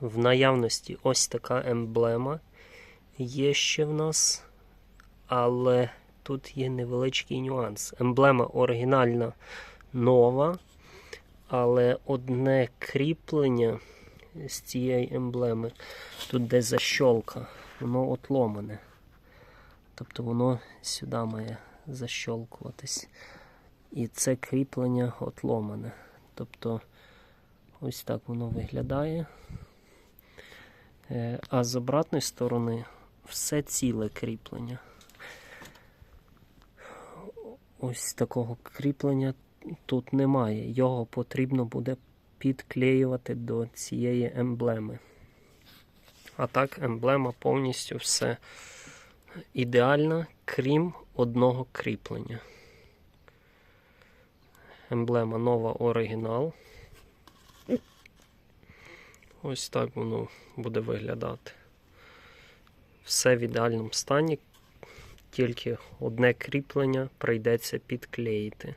в наявності ось така емблема є ще в нас, але тут є невеличкий нюанс. Емблема оригінальна нова, але одне кріплення з цієї емблеми, тут де защолка, воно отломане. Тобто воно сюди має защолкуватись. І це кріплення отломане. Тобто ось так воно виглядає. Е, А з обратної сторони все ціле кріплення. Ось такого кріплення тут немає. Його потрібно буде підклеювати до цієї емблеми. А так, емблема повністю все ідеальна, крім одного кріплення. Емблема нова оригінал. Ось так воно буде виглядати. Все в ідеальному стані, тільки одне кріплення прийдеться підклеїти.